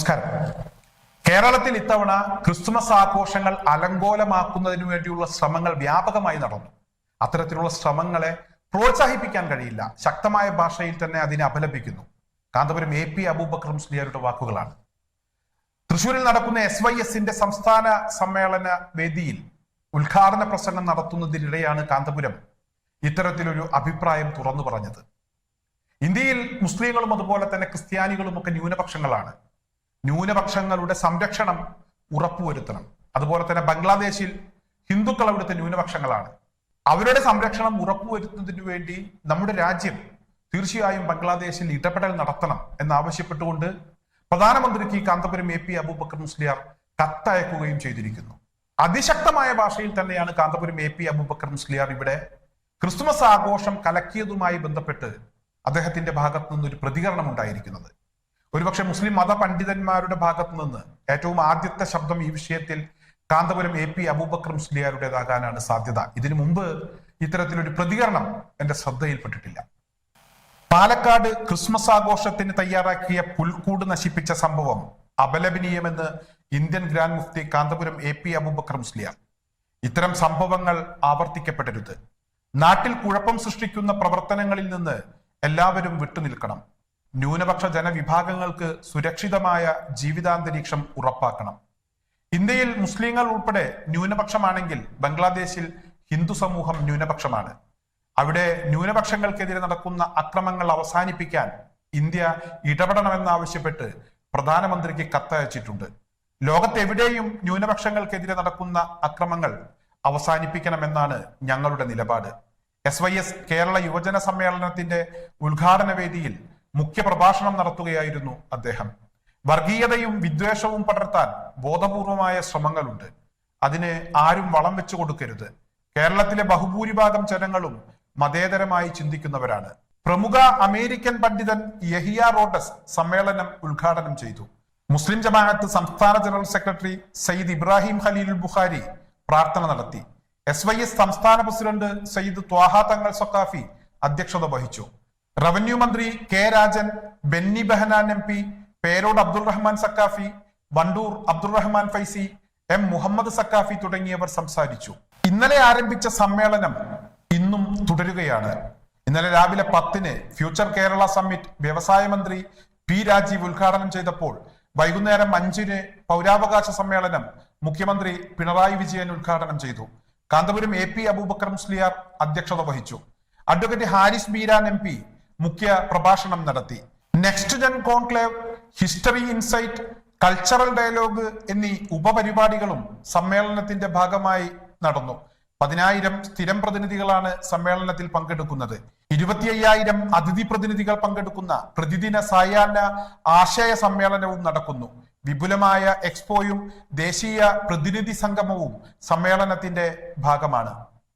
നമസ്കാരം. കേരളത്തിൽ ഇത്തവണ ക്രിസ്മസ് ആഘോഷങ്ങൾ അലങ്കോലമാക്കുന്നതിനു വേണ്ടിയുള്ള ശ്രമങ്ങൾ വ്യാപകമായി നടന്നു. അത്തരത്തിലുള്ള ശ്രമങ്ങളെ പ്രോത്സാഹിപ്പിക്കാൻ കഴിയില്ല. ശക്തമായ ഭാഷയിൽ തന്നെ അതിനെ അപലപിക്കുന്നു. കാന്തപുരം എ പി അബൂബക്കർ മുസ്ലിയാരുടെ വാക്കുകളാണ്. തൃശൂരിൽ നടക്കുന്ന എസ് വൈ എസിന്റെ സംസ്ഥാന സമ്മേളന വേദിയിൽ ഉദ്ഘാടന പ്രസംഗം നടത്തുന്നതിനിടെയാണ് കാന്തപുരം ഇത്തരത്തിലൊരു അഭിപ്രായം തുറന്നു പറഞ്ഞത്. ഇന്ത്യയിൽ മുസ്ലിങ്ങളും അതുപോലെ തന്നെ ക്രിസ്ത്യാനികളും ഒക്കെ ന്യൂനപക്ഷങ്ങളാണ്. ന്യൂനപക്ഷങ്ങളുടെ സംരക്ഷണം ഉറപ്പുവരുത്തണം. അതുപോലെ തന്നെ ബംഗ്ലാദേശിൽ ഹിന്ദുക്കൾ അവിടുത്തെ ന്യൂനപക്ഷങ്ങളാണ്. അവരുടെ സംരക്ഷണം ഉറപ്പുവരുത്തുന്നതിനു വേണ്ടി നമ്മുടെ രാജ്യം തീർച്ചയായും ബംഗ്ലാദേശിൽ ഇടപെടൽ നടത്തണം എന്നാവശ്യപ്പെട്ടുകൊണ്ട് പ്രധാനമന്ത്രിക്ക് കാന്തപുരം എ പി അബൂബക്കർ മുസ്ലിയാർ കത്തയക്കുകയും ചെയ്തിരിക്കുന്നു. അതിശക്തമായ ഭാഷയിൽ തന്നെയാണ് കാന്തപുരം എ പി അബൂബക്കർ മുസ്ലിയാർ ഇവിടെ ക്രിസ്മസ് ആഘോഷം കലക്കിയതുമായി ബന്ധപ്പെട്ട് അദ്ദേഹത്തിന്റെ ഭാഗത്തു നിന്നൊരു പ്രതികരണം ഉണ്ടായിരിക്കുന്നത്. ഒരുപക്ഷെ മുസ്ലിം മത പണ്ഡിതന്മാരുടെ ഭാഗത്തു നിന്ന് ഏറ്റവും ആദ്യത്തെ ശബ്ദം ഈ വിഷയത്തിൽ കാന്തപുരം എ പി അബൂബക്കർ മുസ്ലിയാരുടേതാകാനാണ് സാധ്യത. ഇതിനു മുമ്പ് ഇത്തരത്തിലൊരു പ്രതികരണം എന്റെ ശ്രദ്ധയിൽപ്പെട്ടിട്ടില്ല. പാലക്കാട് ക്രിസ്മസ് ആഘോഷത്തിന് തയ്യാറാക്കിയ പുൽക്കൂട് നശിപ്പിച്ച സംഭവം അപലപനീയമെന്ന് Indian grand mufti Kanthapuram A P Aboobacker Musliyar. ഇത്തരം സംഭവങ്ങൾ ആവർത്തിക്കപ്പെടരുത്. നാട്ടിൽ കുഴപ്പം സൃഷ്ടിക്കുന്ന പ്രവർത്തനങ്ങളിൽ നിന്ന് എല്ലാവരും വിട്ടുനിൽക്കണം. ന്യൂനപക്ഷ ജനവിഭാഗങ്ങൾക്ക് സുരക്ഷിതമായ ജീവിതാന്തരീക്ഷം ഉറപ്പാക്കണം. ഇന്ത്യയിൽ മുസ്ലിങ്ങൾ ഉൾപ്പെടെ ന്യൂനപക്ഷമാണെങ്കിൽ ബംഗ്ലാദേശിൽ ഹിന്ദു സമൂഹം ന്യൂനപക്ഷമാണ്. അവിടെ ന്യൂനപക്ഷങ്ങൾക്കെതിരെ നടക്കുന്ന അക്രമങ്ങൾ അവസാനിപ്പിക്കാൻ ഇന്ത്യ ഇടപെടണമെന്നാവശ്യപ്പെട്ട് പ്രധാനമന്ത്രിക്ക് കത്തയച്ചിട്ടുണ്ട്. ലോകത്തെവിടെയും ന്യൂനപക്ഷങ്ങൾക്കെതിരെ നടക്കുന്ന അക്രമങ്ങൾ അവസാനിപ്പിക്കണമെന്നാണ് ഞങ്ങളുടെ നിലപാട്. എസ് വൈ എസ് കേരള യുവജന സമ്മേളനത്തിന്റെ ഉദ്ഘാടന വേദിയിൽ മുഖ്യ പ്രഭാഷണം നടത്തുകയായിരുന്നു അദ്ദേഹം. വർഗീയതയും വിദ്വേഷവും പടർത്താൻ ബോധപൂർവമായ ശ്രമങ്ങളുണ്ട്. അതിന് ആരും വളം വെച്ചു കൊടുക്കരുത്. കേരളത്തിലെ ബഹുഭൂരിഭാഗം ജനങ്ങളും മതേതരമായി ചിന്തിക്കുന്നവരാണ്. പ്രമുഖ അമേരിക്കൻ പണ്ഡിതൻ യഹിയ റോഡസ് സമ്മേളനം ഉദ്ഘാടനം ചെയ്തു. മുസ്ലിം ജമാഅത്ത് സംസ്ഥാന ജനറൽ സെക്രട്ടറി സയ്യിദ് ഇബ്രാഹിം ഖലീലുൽ ബുഖാരി പ്രാർത്ഥന നടത്തി. എസ് വൈ എസ് സംസ്ഥാന പ്രസിഡന്റ് സയ്യിദ് ത്വാഹ തങ്ങൾ സക്കാഫി അധ്യക്ഷത വഹിച്ചു. റവന്യൂ മന്ത്രി K Rajan Benny Behanan M P Perod Abdul Rahman Saqafi Wandoor Abdul Rahman Faizy M Muhammed Saqafi തുടങ്ങിയവർ സംസാരിച്ചു. ഇന്നലെ ആരംഭിച്ച സമ്മേളനം ഇന്നും തുടരുകയാണ്. ഇന്നലെ രാവിലെ പത്തിന് ഫ്യൂച്ചർ കേരള സമ്മിറ്റ് വ്യവസായ മന്ത്രി പി രാജീവ് ഉദ്ഘാടനം ചെയ്തപ്പോൾ വൈകുന്നേരം അഞ്ചിന് പൗരാവകാശ സമ്മേളനം മുഖ്യമന്ത്രി പിണറായി വിജയൻ ഉദ്ഘാടനം ചെയ്തു. കാന്തപുരം എ പി അബൂബക്കർ മുസ്ലിയാർ അധ്യക്ഷത വഹിച്ചു. Advocate Haris Beeran M P മുഖ്യ പ്രഭാഷണം നടത്തി. Next gen conclave history insight cultural dialogue എന്നീ ഉപപരിപാടികളും സമ്മേളനത്തിന്റെ ഭാഗമായി നടന്നു. പതിനായിരം സ്ഥിരം പ്രതിനിധികളാണ് സമ്മേളനത്തിൽ പങ്കെടുക്കുന്നത്. ഇരുപത്തി അയ്യായിരം അതിഥി പ്രതിനിധികൾ പങ്കെടുക്കുന്ന പ്രതിദിന സായാഹ്ന ആശയ സമ്മേളനവും നടക്കുന്നു. വിപുലമായ എക്സ്പോയും ദേശീയ പ്രതിനിധി സംഗമവും സമ്മേളനത്തിന്റെ ഭാഗമാണ്.